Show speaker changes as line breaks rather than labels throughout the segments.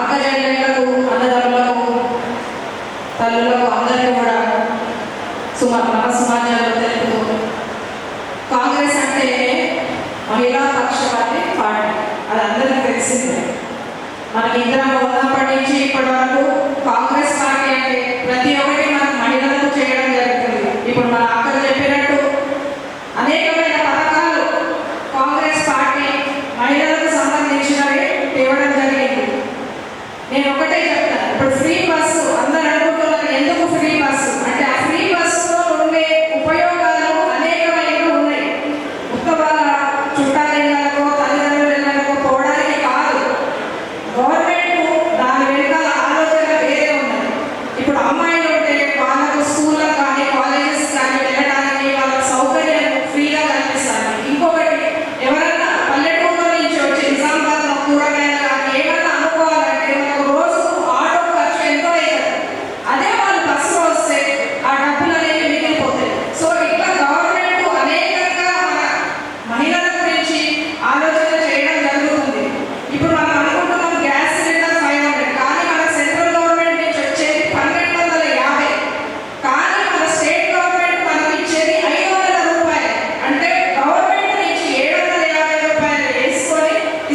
అక్క అన్నదమ్ములకు తల్లులకు అందరికీ కూడా సుమ నవ తెలుపుతూ కాంగ్రెస్ అంటే మహిళా పక్షపాతి పార్టీ. అది అందరికీ తెలిసిందే. మనకి ఇద్దరం ఉన్నప్పటి నుంచి ఇప్పటి వరకు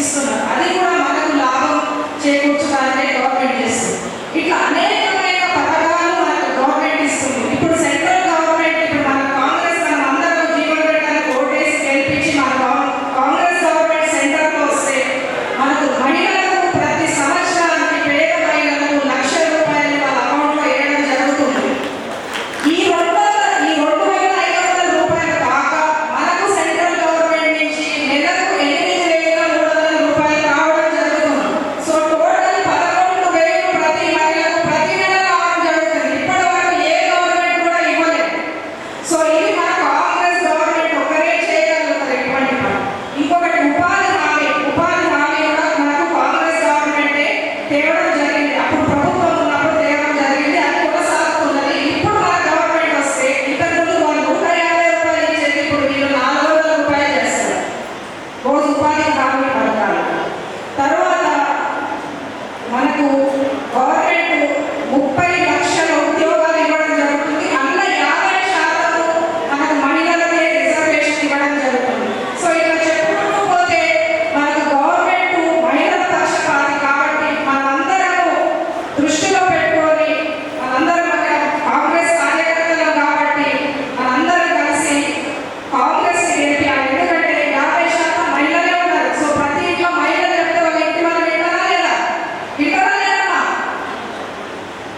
Cristo